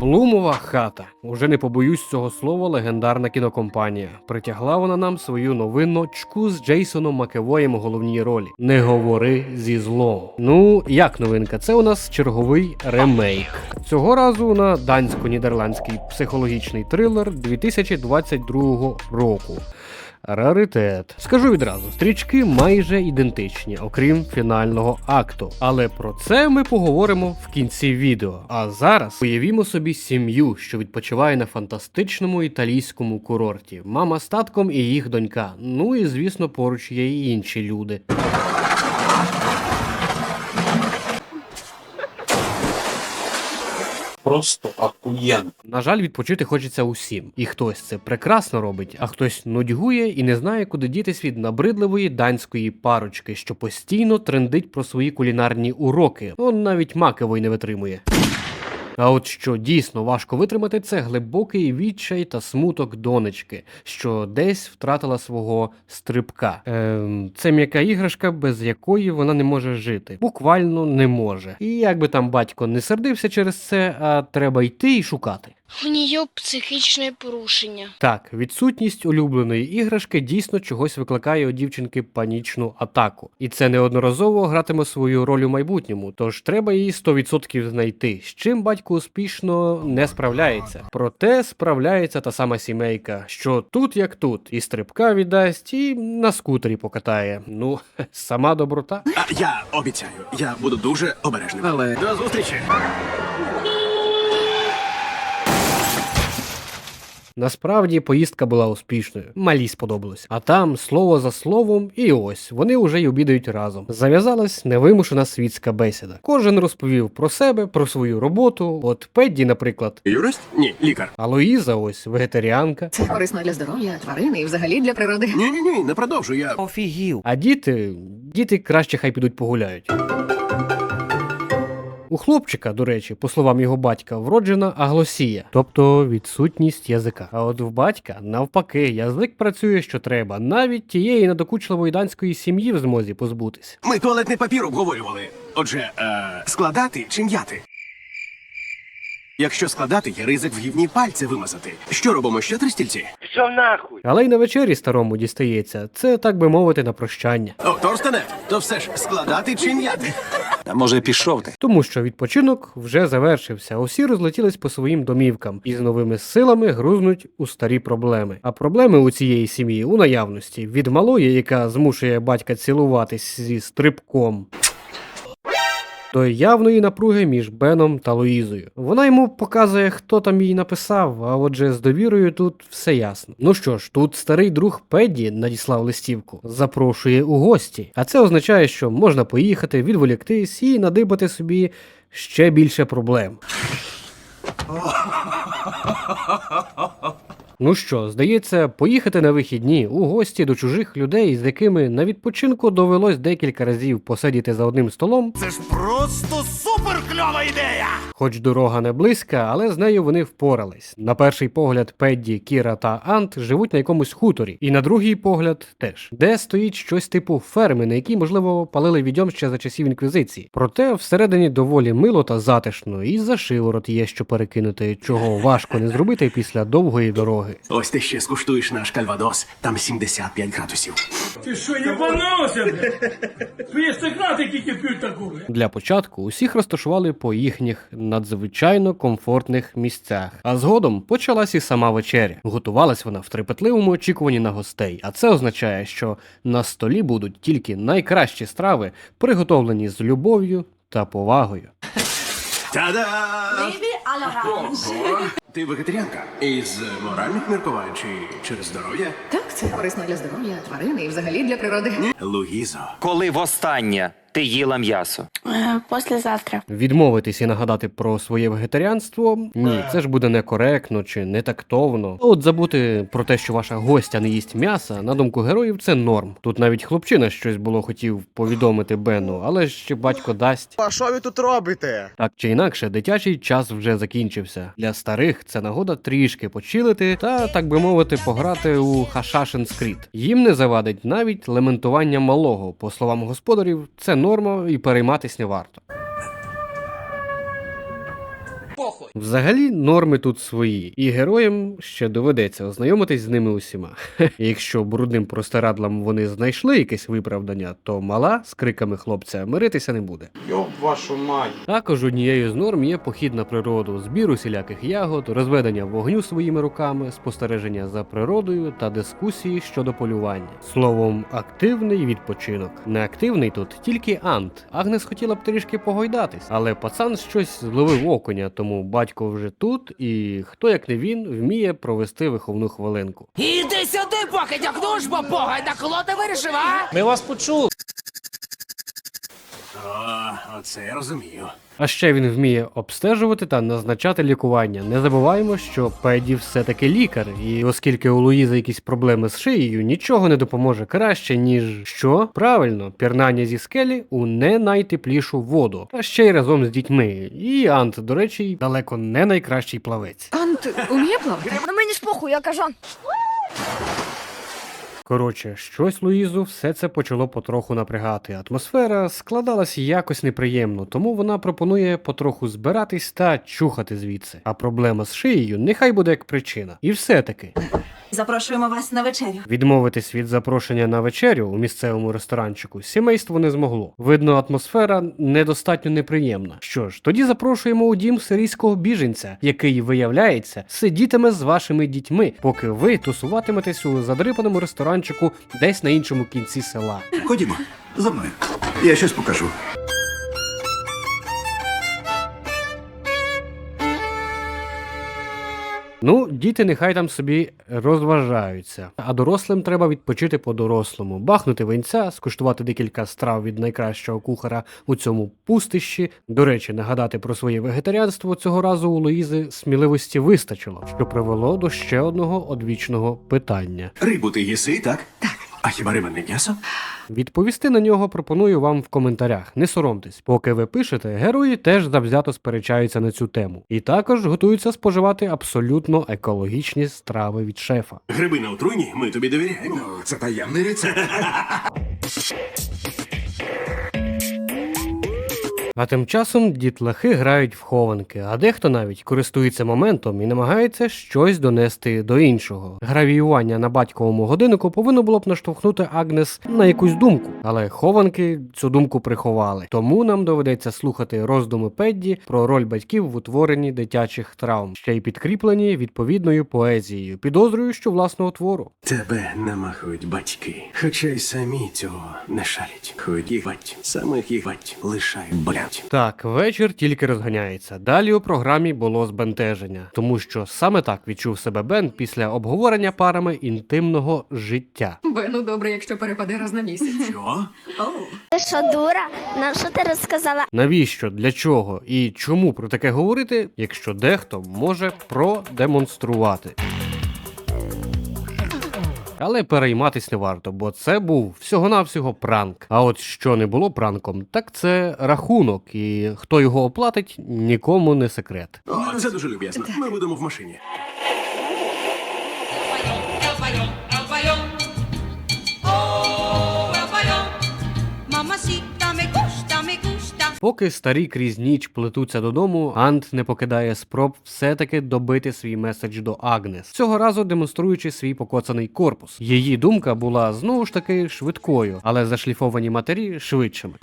Блумова хата. Уже не побоюсь цього слова легендарна кінокомпанія. Притягла вона нам свою новиночку з Джейсоном Макевоєм у головній ролі. Не говори зі злом. Ну, як новинка? Це у нас черговий ремейк. Цього разу на дансько-нідерландський психологічний трилер 2022 року. Раритет. Скажу відразу, стрічки майже ідентичні, окрім фінального акту. Але про це ми поговоримо в кінці відео. А зараз уявімо собі сім'ю, що відпочиває на фантастичному італійському курорті. Мама з татком і їх донька. Ну і звісно, поруч є і інші люди. Просто акуєн На жаль, відпочити хочеться усім. І хтось це прекрасно робить, а хтось нудьгує і не знає, куди дітись від набридливої данської парочки, що постійно трендить про свої кулінарні уроки. Он навіть макевої не витримує. А от що дійсно важко витримати, це глибокий відчай та смуток донечки, що десь втратила свого стрибка. Ем, це м'яка іграшка, без якої вона не може жити. Буквально не може. І як би там батько не сердився через це, а треба йти і шукати. У нее психічне порушення. Так, відсутність улюбленої іграшки дійсно чогось викликає у дівчинки панічну атаку. І це неодноразово гратиме свою роль у майбутньому, тож треба її 100% знайти, з чим батько успішно не справляється. Проте справляється та сама сімейка, що тут як тут, і стрибка віддасть, і на скутері покатає. Ну, сама доброта. А я обіцяю, я буду дуже обережним. Але до зустрічі. Насправді поїздка була успішною. Малі сподобалось. А там слово за словом, і ось вони уже й обідають разом. Зав'язалась невимушена світська бесіда. Кожен розповів про себе, про свою роботу. От Педді, наприклад, Юрист? Ні, лікар. а Луїза ось вегетаріанка. Це корисно для здоров'я тварини і взагалі для природи. Ні, ні, ні, не продовжуй. Я Офігів. А діти, діти краще хай підуть погуляють. У хлопчика, до речі, по словам його батька, вроджена аглосія, тобто відсутність язика. А от в батька, навпаки, язик працює, що треба, навіть тієї надокучливої данської сім'ї в змозі позбутись. ми туалетний папір обговорювали. Отже, е, складати чи м'яти? Якщо складати, є ризик в гівні пальці вимазати. Що робимо ще три стільці? Що нахуй? Але й на вечері старому дістається. Це так би мовити на прощання. О, Торстене, то все ж складати чи м'яти? А може пішов ти? Тому що відпочинок вже завершився. Усі розлетілись по своїм домівкам і з новими силами грузнуть у старі проблеми. А проблеми у цієї сім'ї у наявності від малої, яка змушує батька цілуватись зі стрибком. До явної напруги між Беном та Луїзою. Вона йому показує, хто там їй написав, а отже, з довірою тут все ясно. Ну що ж, тут старий друг Педді надіслав листівку, запрошує у гості. А це означає, що можна поїхати, відволіктись і надибати собі ще більше проблем. Ну що, здається, поїхати на вихідні у гості до чужих людей, з якими на відпочинку довелось декілька разів посидіти за одним столом. Це ж просто супер кльова ідея! Хоч дорога не близька, але з нею вони впорались. На перший погляд, Педді, Кіра та Ант живуть на якомусь хуторі, і на другий погляд теж, де стоїть щось типу ферми, на якій, можливо, палили відьом ще за часів інквізиції. Проте всередині доволі мило та затишно, і за шиворот є що перекинути, чого важко не зробити після довгої дороги. Ось ти ще скуштуєш наш кальвадос, там 75 градусів. Ти що, єбанувся? Твої стакнати тільки п'ють таку. Для початку усіх розташували по їхніх надзвичайно комфортних місцях. А згодом почалась і сама вечеря. Готувалась вона в трепетливому очікуванні на гостей, а це означає, що на столі будуть тільки найкращі страви, приготовлені з любов'ю та повагою. Та-да! Ого. Ти вегетаріанка? Із моральних міркувань чи через здоров'я? Так, це корисно для здоров'я тварини і взагалі для природи. Луїзо. Коли востаннє ти їла м'ясо? Е, Послезавтра. Відмовитись і нагадати про своє вегетаріанство ні, це ж буде некоректно чи не тактовно. От забути про те, що ваша гостя не їсть м'яса, на думку героїв, це норм. Тут навіть хлопчина щось було хотів повідомити Бену, але ще батько дасть. А що ви тут робите? Так чи інакше, дитячий час вже закінчився. Для старих це нагода трішки почилити та, так би мовити, пограти у Hashashin's Creed. Їм не завадить навіть лементування малого. По словам господарів, це норма і перейматись не варто. Взагалі, норми тут свої, і героям ще доведеться ознайомитись з ними усіма. Якщо брудним простирадлам вони знайшли якесь виправдання, то мала з криками хлопця миритися не буде. Йоб вашу мать. Також однією з норм є похід на природу, збір усіляких ягод, розведення вогню своїми руками, спостереження за природою та дискусії щодо полювання. Словом, активний відпочинок. Неактивний тут тільки Ант. Агнес хотіла б трішки погойдатись, але пацан щось зловив окуня, тому батько вже тут, і хто як не він вміє провести виховну хвилинку. Іди сюди, покидьок, ну ж бо бога, на коло ти вирішив, а? Ми вас почули. О, оце я розумію. А ще він вміє обстежувати та назначати лікування. Не забуваємо, що Педі все-таки лікар, і оскільки у Луїзи якісь проблеми з шиєю, нічого не допоможе краще, ніж що? Правильно, пірнання зі скелі у не найтеплішу воду, а ще й разом з дітьми. І Ант, до речі, далеко не найкращий плавець. Ант уміє плавати? На мені спохуй, я кажан. Коротше, щось Луїзу все це почало потроху напрягати. Атмосфера складалась якось неприємно, тому вона пропонує потроху збиратись та чухати звідси. А проблема з шиєю нехай буде як причина. І все-таки Запрошуємо вас на вечерю. відмовитись від запрошення на вечерю у місцевому ресторанчику сімейство не змогло. Видно, атмосфера недостатньо неприємна. Що ж, тоді запрошуємо у дім сирійського біженця, який виявляється сидітиме з вашими дітьми, поки ви тусуватиметесь у задрипаному ресторанчику десь на іншому кінці села. Ходімо, за мною. Я щось покажу. Ну, діти нехай там собі розважаються, а дорослим треба відпочити по-дорослому, бахнути винця, скуштувати декілька страв від найкращого кухара у цьому пустищі. До речі, нагадати про своє вегетаріанство цього разу у Луїзи сміливості вистачило, що привело до ще одного одвічного питання. Рибу ти їси, так? Так. А хіба риба не м'ясо? Відповісти на нього пропоную вам в коментарях. Не соромтесь, поки ви пишете, герої теж завзято сперечаються на цю тему, і також готуються споживати абсолютно екологічні страви від шефа. Гриби на отруйні, ми тобі довіряємо. О, це таємний рецепт. А тим часом дітлахи грають в хованки, а дехто навіть користується моментом і намагається щось донести до іншого. Гравіювання на батьковому годиннику повинно було б наштовхнути Агнес на якусь думку, але хованки цю думку приховали. Тому нам доведеться слухати роздуми Педді про роль батьків в утворенні дитячих травм, ще й підкріплені відповідною поезією. Підозрюю, що власного твору. Тебе намахують батьки, хоча й самі цього не шарять. Хоч їх бать, самих їх лишають блять. Так, вечір тільки розганяється. Далі у програмі було збентеження, тому що саме так відчув себе Бен після обговорення парами інтимного життя. Бену добре, якщо перепаде раз на місяць. Що? Ти що, дура? Нам що ти розказала? Навіщо, для чого і чому про таке говорити, якщо дехто може продемонструвати? Але перейматись не варто, бо це був всього-навсього пранк. А от що не було пранком, так це рахунок, і хто його оплатить, нікому не секрет. О, це дуже люб'язно. Ми будемо в машині. Поки старі крізь ніч плетуться додому, Ант не покидає спроб все-таки добити свій меседж до Агнес, цього разу демонструючи свій покоцаний корпус. Її думка була знову ж таки швидкою, але зашліфовані матері швидшими.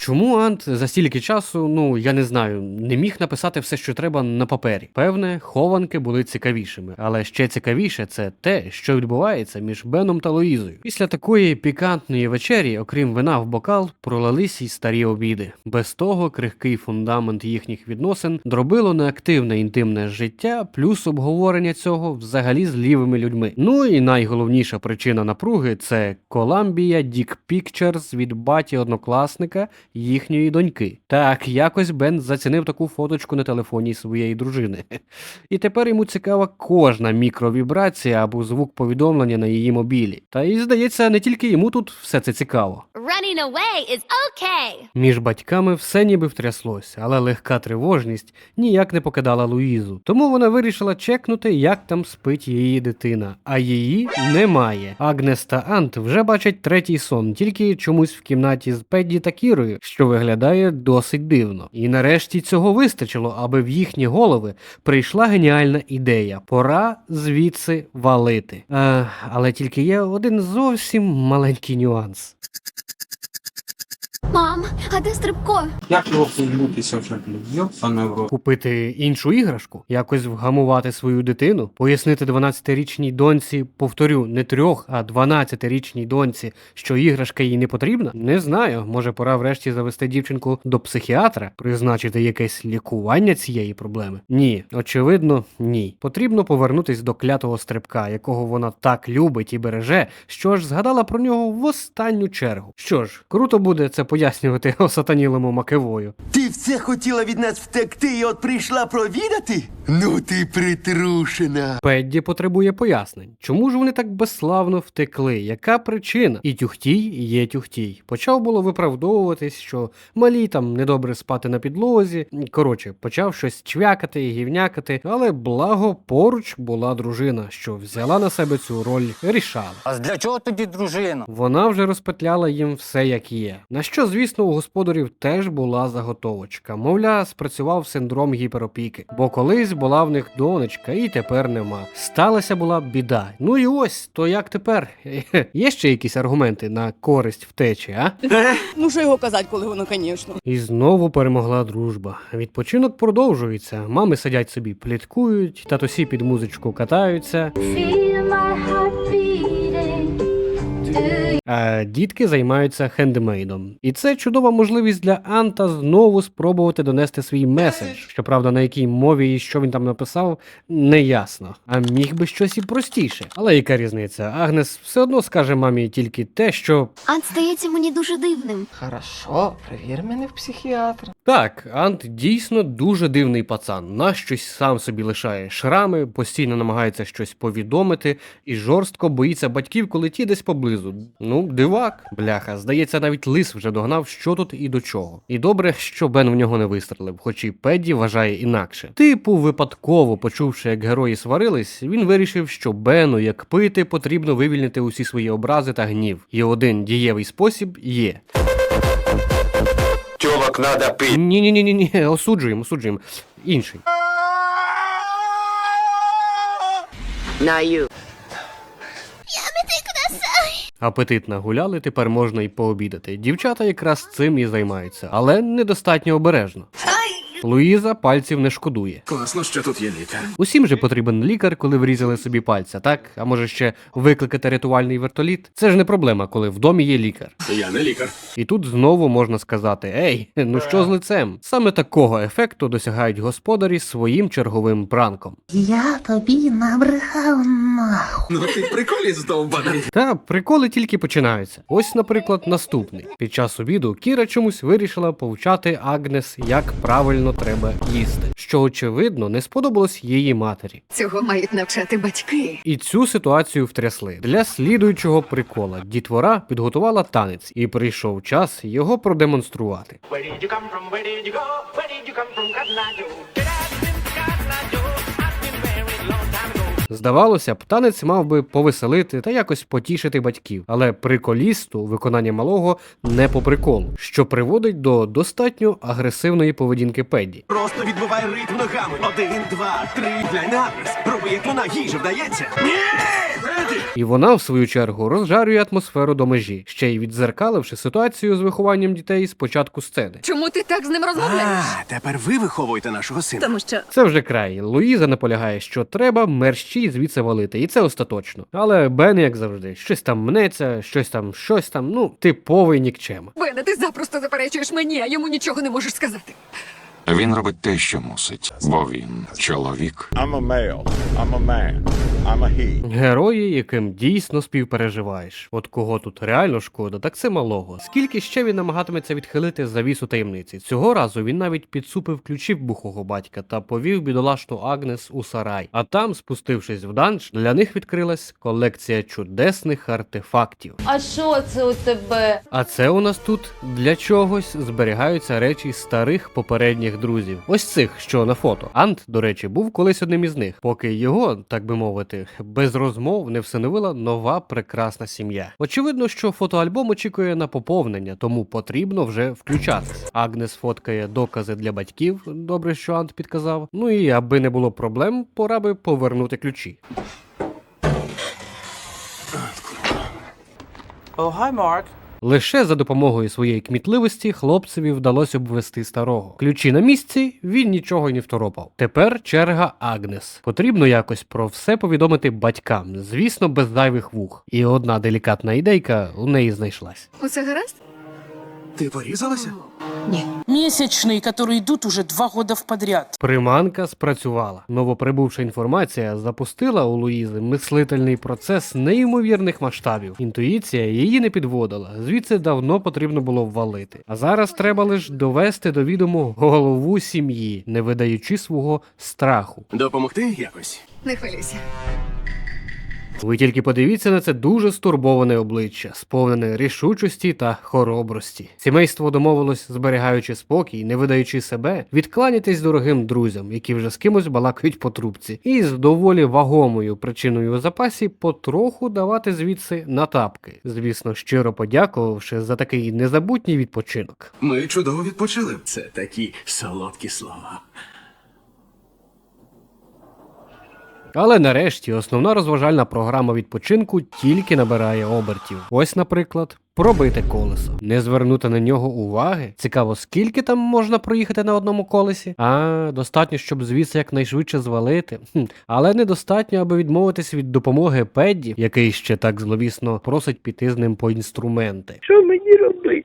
Чому Ант за стільки часу, ну я не знаю, не міг написати все, що треба на папері? Певне, хованки були цікавішими, але ще цікавіше це те, що відбувається між Беном та Луїзою. Після такої пікантної вечері, окрім вина в бокал, пролились й старі обіди. Без того крихкий фундамент їхніх відносин дробило неактивне інтимне життя, плюс обговорення цього взагалі з лівими людьми. Ну і найголовніша причина напруги це Columbia Dick Pictures від баті однокласника їхньої доньки. Так, якось Бен зацінив таку фоточку на телефоні своєї дружини. І тепер йому цікава кожна мікровібрація або звук повідомлення на її мобілі. Та і здається, не тільки йому тут все це цікаво. Running away is okay. Між батьками все ніби втряслося, але легка тривожність ніяк не покидала Луїзу. Тому вона вирішила чекнути, як там спить її дитина. А її немає. Агнес та Ант вже бачать третій сон, тільки чомусь в кімнаті з Педді та Кірою. Що виглядає досить дивно. І нарешті цього вистачило, аби в їхні голови прийшла геніальна ідея. Пора звідси валити. Е, але тільки є один зовсім маленький нюанс. Мам, а де стрибко? Як його позбутися вже? Йопане в рот. Купити іншу іграшку, якось вгамувати свою дитину, пояснити 12-річній доньці, повторю, не трьох, а 12-річній доньці, що іграшка їй не потрібна? Не знаю. Може, пора врешті завести дівчинку до психіатра, призначити якесь лікування цієї проблеми? Ні, очевидно, ні. Потрібно повернутись до клятого стрибка, якого вона так любить і береже, що ж згадала про нього в останню чергу. Що ж, круто буде це пояснювати осатанілому макевою. Ти все хотіла від нас втекти і от прийшла провідати? Ну ти притрушена. Педді потребує пояснень. Чому ж вони так безславно втекли? Яка причина? І тюхтій є тюхтій. Почав було виправдовуватись, що малі там недобре спати на підлозі. Коротше, почав щось чвякати і гівнякати, але благо поруч була дружина, що взяла на себе цю роль рішала. А для чого тоді дружина? Вона вже розпетляла їм все як є. На що, звісно, у господарів теж була заготовочка. Мовля, спрацював синдром гіперопіки, бо колись була в них донечка, і тепер нема. Сталася була біда. Ну і ось, то як тепер? Є ще якісь аргументи на користь втечі, а? Ну що його казати, коли воно, звісно. І знову перемогла дружба. Відпочинок продовжується. Мами сидять собі, пліткують, татусі під музичку катаються. А дітки займаються хендмейдом. І це чудова можливість для Анта знову спробувати донести свій меседж. Щоправда, на якій мові і що він там написав, не ясно. А міг би щось і простіше. Але яка різниця? Агнес все одно скаже мамі тільки те, що Ант здається мені дуже дивним. Хорошо, перевір мене в психіатра. Так, Ант дійсно дуже дивний пацан. На щось сам собі лишає шрами, постійно намагається щось повідомити і жорстко боїться батьків, коли ті десь поблизу. Ну, дивак, бляха, здається, навіть лис вже догнав, що тут і до чого. І добре, що Бен в нього не вистрелив, хоч і Педді вважає інакше. Типу, випадково почувши, як герої сварились, він вирішив, що Бену, як пити, потрібно вивільнити усі свої образи та гнів. І один дієвий спосіб є. Тьолок надо пити. Ні, ні, ні, ні, осуджуємо, осуджуємо. Інший. Наю. Апетит нагуляли, тепер можна й пообідати. Дівчата якраз цим і займаються, але недостатньо обережно. Луїза пальців не шкодує. Класно, що тут є лікар. Усім же потрібен лікар, коли врізали собі пальця, так? А може ще викликати рятувальний вертоліт? Це ж не проблема, коли в домі є лікар. Я не лікар. І тут знову можна сказати: Ей, ну що з лицем? Саме такого ефекту досягають господарі своїм черговим пранком. Я тобі набрехав нахуй. Ну ти приколі здовбана. Та приколи тільки починаються. Ось, наприклад, наступний. Під час обіду Кіра чомусь вирішила повчати Агнес, як правильно треба їсти, що очевидно не сподобалось її матері. Цього мають навчати батьки. І цю ситуацію втрясли. Для слідуючого прикола дітвора підготувала танець, і прийшов час його продемонструвати. Здавалося б, танець мав би повеселити та якось потішити батьків, але приколісту виконання малого не по приколу, що приводить до достатньо агресивної поведінки Педді. Просто відбивай ритм ногами. Один, два, три. Глянь напис. Роби, як вона їжа вдається. Ні! І вона, в свою чергу, розжарює атмосферу до межі, ще й відзеркаливши ситуацію з вихованням дітей з початку сцени. Чому ти так з ним розмовляєш? А, тепер ви виховуєте нашого сина. Тому що Це вже край. Луїза наполягає, що треба мерщій звідси валити, і це остаточно. Але Бен, як завжди, щось там мнеться, щось там, щось там, ну, типовий нікчем. Бене, ти запросто заперечуєш мені, а йому нічого не можеш сказати. Він робить те, що мусить, бо він чоловік. I'm a male. I'm a man. I'm a he. Герої, яким дійсно співпереживаєш. От кого тут реально шкода, так це малого. Скільки ще він намагатиметься відхилити завісу таємниці? Цього разу він навіть підсупив ключів бухого батька та повів бідолашну Агнес у сарай. А там, спустившись в данж, для них відкрилась колекція чудесних артефактів. А що це у тебе? А це у нас тут для чогось зберігаються речі старих попередніх друзів. Ось цих, що на фото. Ант, до речі, був колись одним із них, поки його, так би мовити, без розмов не всиновила нова прекрасна сім'я. Очевидно, що фотоальбом очікує на поповнення, тому потрібно вже включатись. Агнес фоткає докази для батьків. Добре, що Ант підказав. Ну і аби не було проблем, пора би повернути ключі. О, хай, Марк. Лише за допомогою своєї кмітливості хлопцеві вдалося обвести старого. Ключі на місці, він нічого й не второпав. Тепер черга Агнес. Потрібно якось про все повідомити батькам, звісно, без зайвих вух. І одна делікатна ідейка у неї знайшлась. Усе гаразд? Ти порізалася? Месячные, которые идут уже два года в подряд. Приманка спрацювала. Новоприбувша інформація запустила у Луїзи мислительний процес неймовірних масштабів. Інтуїція її не підводила. Звідси давно потрібно було ввалити. А зараз треба лише довести до відому голову сім'ї, не видаючи свого страху. Допомогти якось? Не хвилюйся. Ви тільки подивіться на це дуже стурбоване обличчя, сповнене рішучості та хоробрості. Сімейство домовилось, зберігаючи спокій, не видаючи себе, відкланятись дорогим друзям, які вже з кимось балакають по трубці, і з доволі вагомою причиною у запасі потроху давати звідси на тапки. Звісно, щиро подякувавши за такий незабутній відпочинок. Ми чудово відпочили. Це такі солодкі слова. Але нарешті основна розважальна програма відпочинку тільки набирає обертів. Ось, наприклад, пробите колесо, не звернути на нього уваги. Цікаво, скільки там можна проїхати на одному колесі? А, достатньо, щоб звідси якнайшвидше звалити. Хм, але недостатньо, аби відмовитись від допомоги Педді, який ще так зловісно просить піти з ним по інструменти. Що мені робити?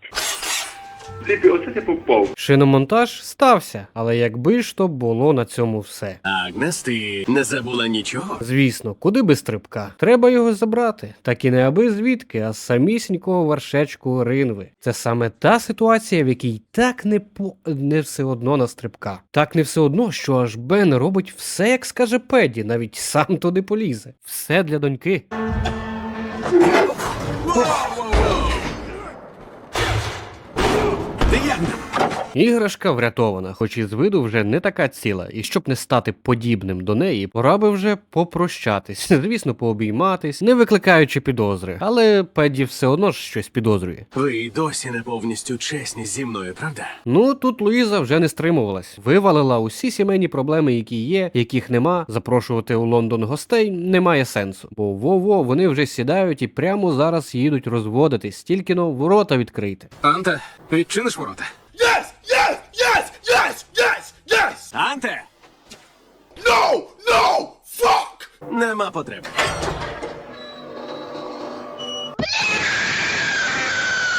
Сліпі, оце ти попав. Шиномонтаж стався, але якби ж то було на цьому все. Агнес, ти не забула нічого? Звісно, куди без стрибка? Треба його забрати. Так і не аби звідки, а з самісінького вершечку ринви. Це саме та ситуація, в якій так не по не все одно на стрибка. Так не все одно, що аж Бен робить все, як скаже Педі, навіть сам туди полізе. Все для доньки. Іграшка врятована, хоч і з виду вже не така ціла, і щоб не стати подібним до неї, пора би вже попрощатись, звісно, пообійматись, не викликаючи підозри. Але Педі все одно ж щось підозрює. Ви досі не повністю чесні зі мною, правда? Ну тут Луїза вже не стримувалась, вивалила усі сімейні проблеми, які є, яких нема. Запрошувати у Лондон гостей немає сенсу. Бо во-во, вони вже сідають і прямо зараз їдуть розводитись, тільки но ворота відкрийте. Анта, відчиниш ворота? Yes! Yes! Yes! Yes! Yes! Yes! Анте! No! No! Fuck! Нема потреби.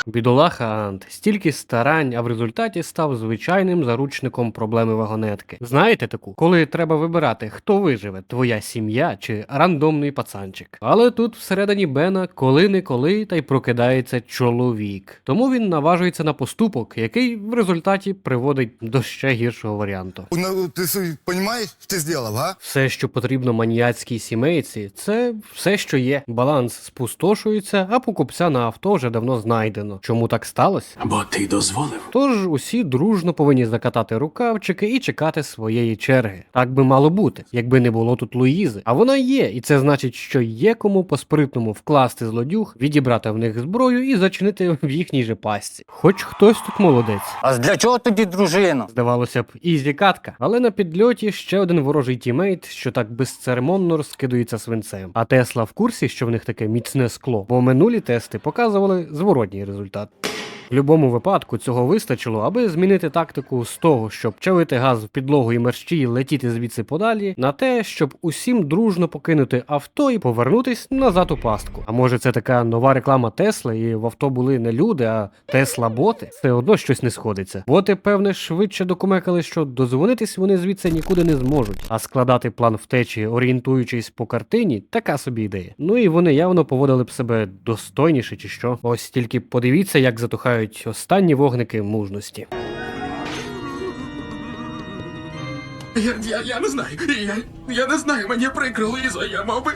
Бідолаха Ант, стільки старань, а в результаті став звичайним заручником проблеми вагонетки. Знаєте таку, коли треба вибирати, хто виживе, твоя сім'я чи рандомний пацанчик. Але тут всередині Бена коли-неколи та й прокидається чоловік. Тому він наважується на поступок, який в результаті приводить до ще гіршого варіанту. Ну, ти розумієш, що ти зробив, а? Все, що потрібно маніяцькій сімейці, це все, що є. Баланс спустошується, а покупця на авто вже давно знайдено. Чому так сталося? Бо ти дозволив. Тож усі дружно повинні закатати рукавчики і чекати своєї черги. Так би мало бути, якби не було тут Луїзи. А вона є, і це значить, що є кому по-спритному вкласти злодюг, відібрати в них зброю і зачинити в їхній же пастці. Хоч хтось тут молодець. А для чого тоді дружина? Здавалося б, ізі катка, але на підльоті ще один ворожий тімейт, що так безцеремонно розкидується свинцем. А Тесла в курсі, що в них таке міцне скло, бо минулі тести показували зворотній результат. resultat. В будь-якому випадку цього вистачило, аби змінити тактику з того, щоб чавити газ в підлогу і мерщі летіти звідси подалі, на те, щоб усім дружно покинути авто і повернутись назад у пастку. А може це така нова реклама Тесли, і в авто були не люди, а Тесла-боти? Все одно щось не сходиться. Боти, певне, швидше докумекали, що дозвонитись вони звідси нікуди не зможуть, а складати план втечі, орієнтуючись по картині, така собі ідея. Ну і вони явно поводили б себе достойніше, чи що. Ось тільки подивіться, як затухають останні вогники мужності. Я, я, я не знаю. Я, я не знаю, мені прикро, Лізо, я мав би.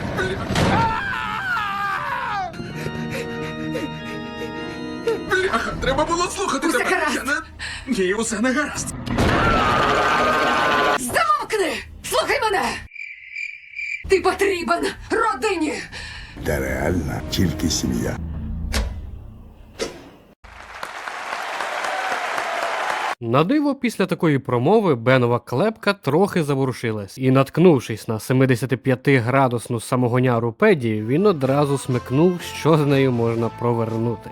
Бляха, треба було слухати Усе тебе. гаразд. Я не... Ні, усе не гаразд. Замовкни! Слухай мене! Ти потрібен родині. Та реально тільки сім'я. На диво, після такої промови Бенова клепка трохи заворушилась, і, наткнувшись на 75-градусну самогоняру Педі, він одразу смикнув, що з нею можна провернути.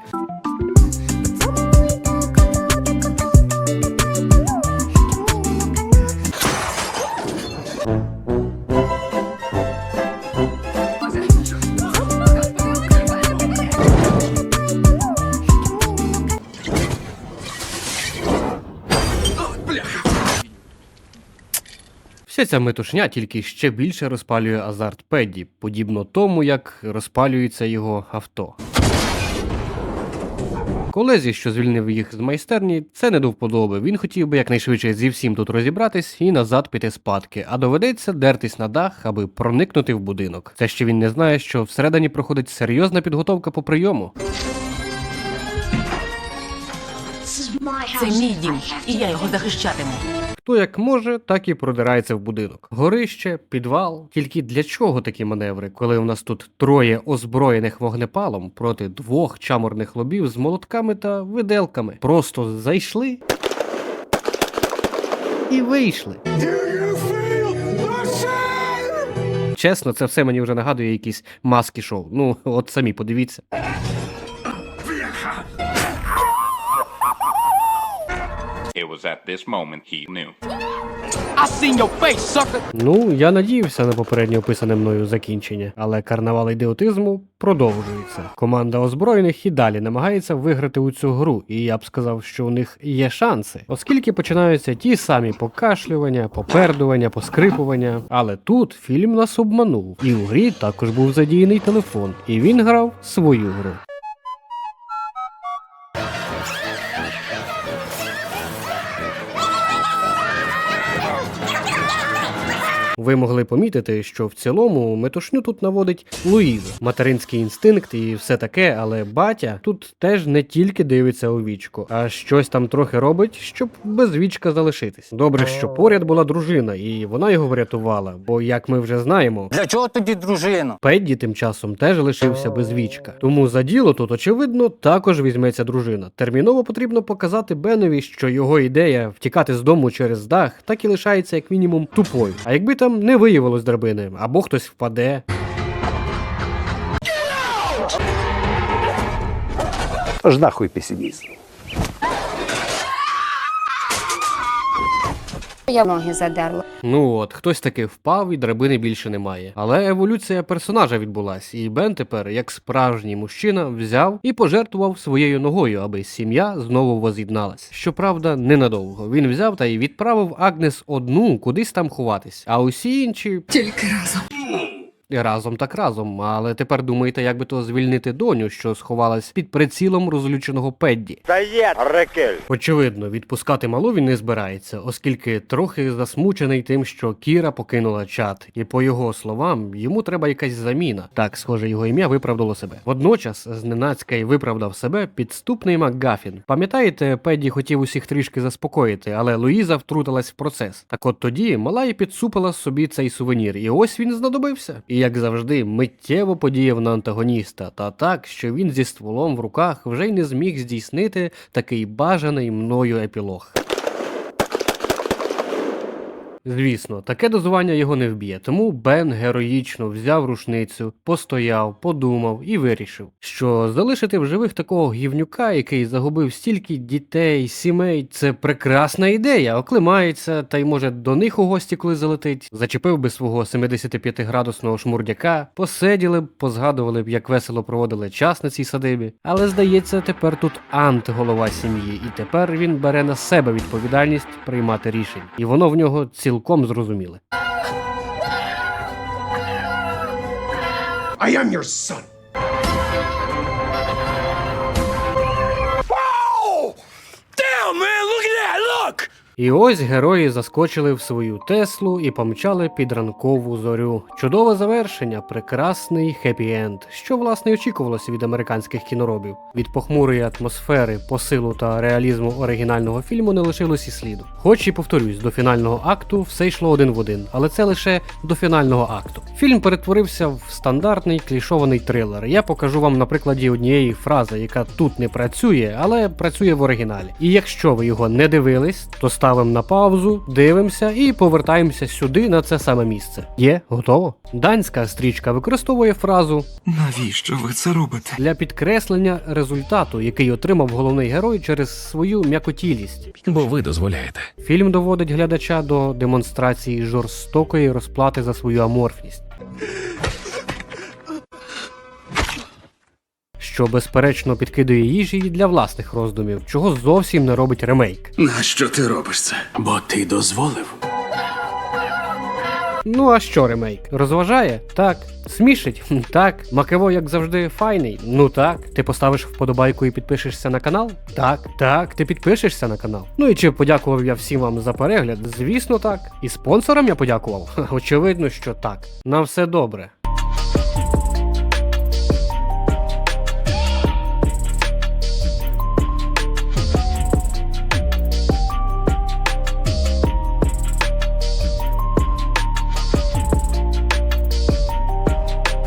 Вся ця метушня тільки ще більше розпалює азарт Педді, подібно тому, як розпалюється його авто. Колезі, що звільнив їх з майстерні, це не до вподоби. Він хотів би якнайшвидше зі всім тут розібратись і назад піти спадки, а доведеться дертись на дах, аби проникнути в будинок. Це ще він не знає, що всередині проходить серйозна підготовка по прийому. Це мій дім, і я його захищатиму. Хто як може, так і продирається в будинок. Горище, підвал. Тільки для чого такі маневри, коли у нас тут троє озброєних вогнепалом проти двох чаморних лобів з молотками та виделками? Просто зайшли і вийшли. Чесно, це все мені вже нагадує якісь маски шоу. Ну, от самі подивіться. Was at this moment he knew. I seen your face, sucker! Ну, я надіявся на попередньо описане мною закінчення, але карнавал ідіотизму продовжується. Команда озброєних і далі намагається виграти у цю гру, і я б сказав, що у них є шанси, оскільки починаються ті самі покашлювання, попердування, поскрипування. Але тут фільм нас обманув, і у грі також був задіяний телефон, і він грав свою гру. Ви могли помітити, що в цілому метушню тут наводить Луїза, материнський інстинкт і все таке, але батя тут теж не тільки дивиться у вічко, а щось там трохи робить, щоб без вічка залишитись. Добре, що поряд була дружина, і вона його врятувала. Бо, як ми вже знаємо, Для чого тоді дружина? Педді тим часом теж лишився без вічка. Тому за діло тут, очевидно, також візьметься дружина. Терміново потрібно показати Бенові, що його ідея втікати з дому через дах так і лишається як мінімум тупою. А якби там не виявилось драбини, або хтось впаде. Аж нахуй песимізм. Я ноги задерла. Ну от, хтось таки впав і драбини більше немає. Але еволюція персонажа відбулась, і Бен тепер, як справжній мужчина, взяв і пожертвував своєю ногою, аби сім'я знову воз'єдналась. Щоправда, ненадовго. Він взяв та й відправив Агнес одну кудись там ховатись, а усі інші Тільки разом. Разом так разом. Але тепер думаєте, як би то звільнити доню, що сховалась під прицілом розлюченого Педді. Очевидно, відпускати малу він не збирається, оскільки трохи засмучений тим, що Кіра покинула чат, і по його словам, йому треба якась заміна. Так, схоже, його ім'я виправдало себе. Водночас, зненацька й виправдав себе підступний Макгафін. Пам'ятаєте, Педді хотів усіх трішки заспокоїти, але Луїза втрутилась в процес. Так от тоді мала й підсупила собі цей сувенір, і ось він знадобився. І як завжди, миттєво подіяв на антагоніста, та так, що він зі стволом в руках вже й не зміг здійснити такий бажаний мною епілог. Звісно, таке дозування його не вб'є, тому Бен героїчно взяв рушницю, постояв, подумав і вирішив, що залишити в живих такого гівнюка, який загубив стільки дітей, сімей, це прекрасна ідея. Оклимається, та й може до них у гості, коли залетить, зачепив би свого 75-градусного шмурдяка, посиділи б, позгадували б, як весело проводили час на цій садибі. Але здається, тепер тут Ант голова сім'ї, і тепер він бере на себе відповідальність приймати рішень, і воно в нього цілком зрозуміле. I am your son. Damn, man, look at that, look! І ось герої заскочили в свою Теслу і помчали під ранкову зорю. Чудове завершення, прекрасний хеппі-енд, що власне очікувалося від американських кіноробів. Від похмурої атмосфери, посилу та реалізму оригінального фільму не лишилось і сліду. Хоч і повторюсь, до фінального акту все йшло один в один, але це лише до фінального акту. Фільм перетворився в стандартний клішований трилер. Я покажу вам на прикладі однієї фрази, яка тут не працює, але працює в оригіналі. І якщо ви його не дивились, то ставимо на паузу, дивимося і повертаємося сюди на це саме місце. Є, готово. Данська стрічка використовує фразу Навіщо ви це робите? для підкреслення результату, який отримав головний герой через свою м'якотілість. Бо ви дозволяєте. Фільм доводить глядача до демонстрації жорстокої розплати за свою аморфність. Що безперечно підкидує їжі для власних роздумів, чого зовсім не робить ремейк. Нащо ти робиш це? Бо ти дозволив. Ну а що ремейк? Розважає? Так. Смішить? Так. Макево, як завжди, файний? Ну так. Ти поставиш вподобайку і підпишешся на канал? Так. Так, ти підпишешся на канал. Ну і чи подякував я всім вам за перегляд? Звісно, так. І спонсорам я подякував? Очевидно, що так. На все добре.